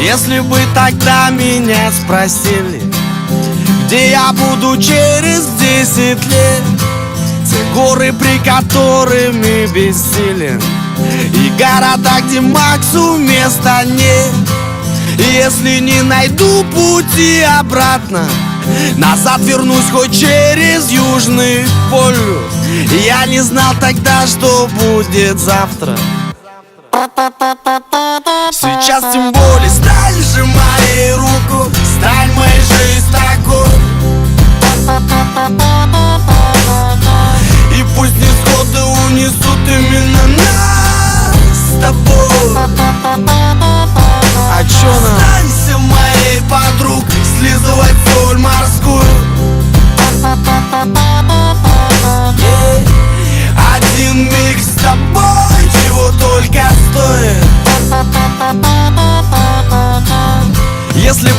Если бы тогда меня спросили Где я буду через десять лет Те горы, при которыми бессилен И города, где Максу места нет. Если не найду пути обратно Назад вернусь хоть через Южный полюс Я не знал тогда, что будет завтра Сейчас тем более. Сталь сжимай руку Сталь моей такой И пусть не сходы унесут именно нас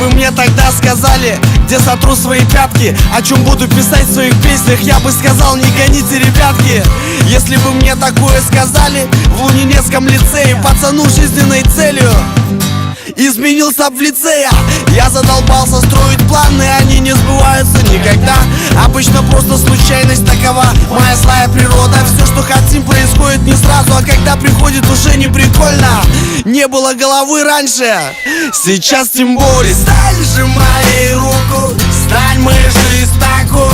Бы мне тогда сказали, где сотру свои пятки? О чем буду писать в своих песнях, я бы сказал, не гоните, ребятки. Если бы мне такое сказали в Лунинецком лицее Пацану жизненной целью Изменился в лице я. Я задолбался строить планы, они не сбываются никогда Обычно просто случайность такова. Моя злая природа. Все, что хотим, происходит не сразу А когда приходит, уже не прикольно. Не было головы раньше Сейчас тем более. Стань же моей руку Стань моей жизнь такой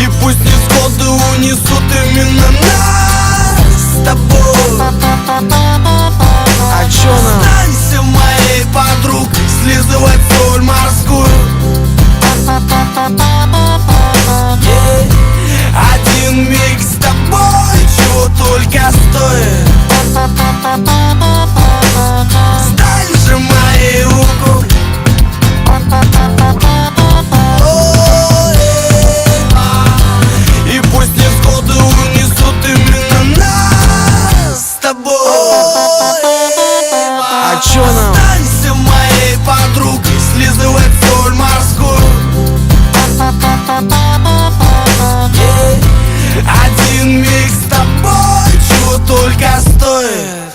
И пусть несходы унесут именно нас чё? Останься моей подругой Слизывать соль морскую. Один миг с тобой Чего только стоит